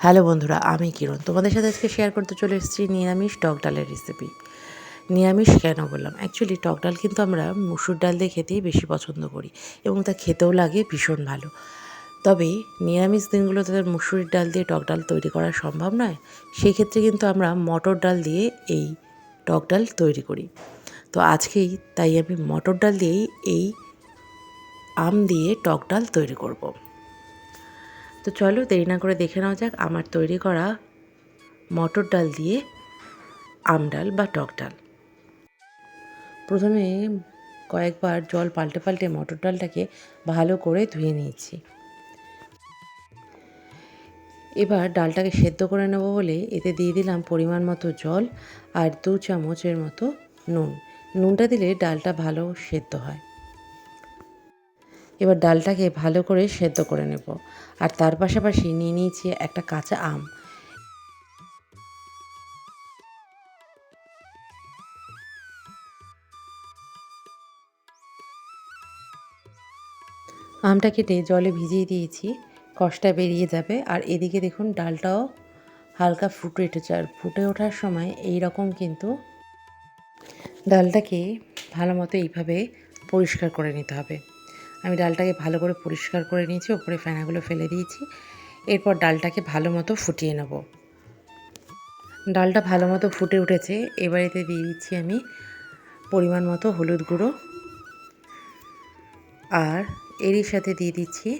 Hello বন্ধুরা, আমি কিরণ। তোমাদের সাথে আজকে শেয়ার করতে চলে এসেছি নিরামিষ টক ডালের রেসিপি নিরামিষ কেন বললাম? অ্যাকচুয়ালি টক ডাল কিন্তু আমরা মুসুর ডাল দিয়ে খেতেই বেশি পছন্দ করি এবং তা খেতেও লাগে, ভীষণ ভালো। তবে নিরামিষ দিনগুলোতে তো মুসুরির ডাল দিয়ে টক ডাল তৈরি করা সম্ভব নয় সেই ক্ষেত্রে কিন্তু আমরা মটর ডাল দিয়ে এই টক ডাল তৈরি করি। তো আজকেই তাই আমি মটর ডাল দিয়েই এই আম দিয়ে টক ডাল তৈরি করব। তো চলো দেরি না করে দেখে নেওয়া যাক আমার তৈরি করা মটর ডাল দিয়ে আম ডাল বা টক ডাল। প্রথমে কয়েকবার জল পাল্টে পাল্টে মটর ডালটাকে ভালো করে ধুয়ে নিয়েছি। এবার ডালটাকে সেদ্ধ করে নেব বলে এতে দিয়ে দিলাম পরিমাণ মতো জল আর দু চামচের মতো নুন। নুনটা দিলে ডালটা ভালো সেদ্ধ হয়। এবার ডালটাকে ভালো করে সেদ্ধ করে নেব। আর তার পাশাপাশি নিয়ে নিয়েছি একটা কাঁচা আম। আমটা কেটে জলে ভিজিয়ে দিয়েছি কষটা বেরিয়ে যাবে। আর এদিকে দেখুন ডালটাও হালকা ফুটে উঠেছে। আর ফুটে ওঠার সময় এই রকম কিন্তু ডালটাকে ভালো মতো এইভাবে পরিষ্কার করে নিতে হবে। আমি ডালটাকে ভালো করে পরিষ্কার করে নিয়েছি, ওপরে ফেনাগুলো ফেলে দিয়েছি। এরপর ডালটাকে ভালো মতো ফুটিয়ে নেব। ডালটা ভালো মতো ফুটে উঠেছে এবার এতে দিয়ে দিচ্ছি আমি পরিমাণ মতো হলুদ গুঁড়ো। আর এরই সাথে দিয়ে দিচ্ছি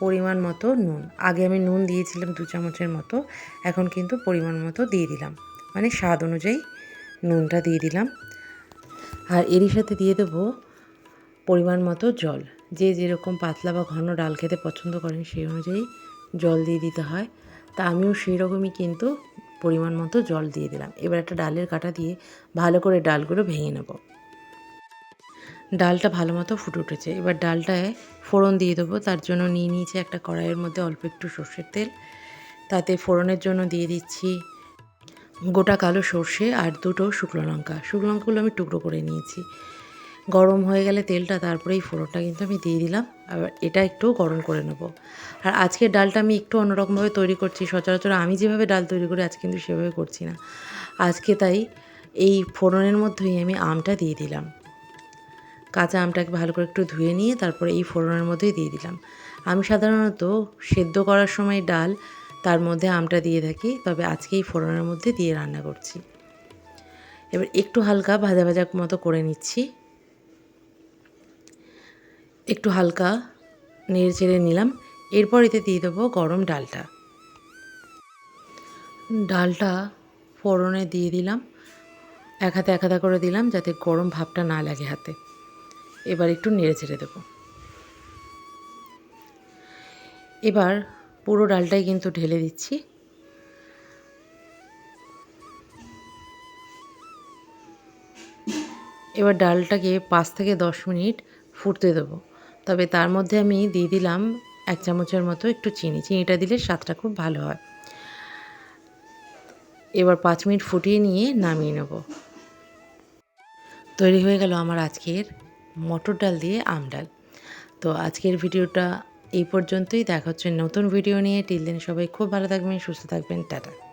পরিমাণ মতো নুন। আগে আমি নুন দিয়েছিলাম দু চামচের মতো, এখন কিন্তু পরিমাণ মতো দিয়ে দিলাম। মানে স্বাদ অনুযায়ী নুনটা দিয়ে দিলাম। আর এরই সাথে দিয়ে দেবো পরিমাণ মতো জল। যে যেরকম পাতলা বা ঘন ডাল খেতে পছন্দ করেন সেই অনুযায়ী জল দিয়ে দিতে হয়। তা আমিও সেই রকমই কিন্তু পরিমাণ মতো জল দিয়ে দিলাম। এবার একটা ডালের কাটা দিয়ে ভালো করে ডালগুলো ভেঙে নেব। ডালটা ভালো মতো ফুটে উঠেছে। এবার ডালটায় ফোড়ন দিয়ে দেবো। তার জন্য নিয়ে নিয়েছি একটা কড়াইয়ের মধ্যে অল্প একটু সর্ষের তেল। তাতে ফোড়নের জন্য দিয়ে দিচ্ছি গোটা কালো সর্ষে আর দুটো শুকনো লঙ্কা। শুকনো লঙ্কাগুলো আমি টুকরো করে নিয়েছি। গরম হয়ে গেলে তেলটা তারপরে এই ফোড়নটা কিন্তু আমি দিয়ে দিলাম। আবার এটা একটু গরম করে নেব। আর আজকের ডালটা আমি একটু অন্যরকমভাবে তৈরি করছি। সচরাচর আমি যেভাবে ডাল তৈরি করি, আজকে কিন্তু সেভাবে করছি না। আজকে তাই এই ফোড়নের মধ্যেই আমি আমটা দিয়ে দিলাম। কাঁচা আমটাকে ভালো করে একটু ধুয়ে নিয়ে তারপরে এই ফোড়নের মধ্যেই দিয়ে দিলাম। আমি সাধারণত সেদ্ধ করার সময় ডাল তার মধ্যে আমটা দিয়ে থাকি, তবে আজকে এই ফোড়নের মধ্যে দিয়ে রান্না করছি। এবার একটু হালকা ভাজা ভাজা মতো করে নিচ্ছি। একটু হালকা নেড়ে চেড়ে নিলাম। এরপর এতে দিয়ে দেবো গরম ডালটা। ডালটা ফোড়নে দিয়ে দিলাম। এক হাতে এক হাতে করে দিলাম যাতে গরম ভাবটা না লাগে হাতে। এবার একটু নেড়ে ছেড়ে দেবো। এবার পুরো ডালটাই কিন্তু ঢেলে দিচ্ছি। এবার ডালটাকে পাঁচ থেকে দশ মিনিট ফুটতে দেবো। তবে তার মধ্যে আমি দিয়ে দিলাম এক চামচের মতো একটু চিনি। চিনিটা দিলে স্বাদটা খুব ভালো হয়। এবার পাঁচ মিনিট ফুটিয়ে নিয়ে নামিয়ে নেব। তৈরি হয়ে গেল আমার আজকের মটর ডাল দিয়ে আম ডাল। তো আজকের ভিডিওটা এই পর্যন্তই। দেখা হচ্ছে নতুন ভিডিও নিয়ে। টিল দিন সবাই খুব ভালো থাকবেন, সুস্থ থাকবেন। টাটা।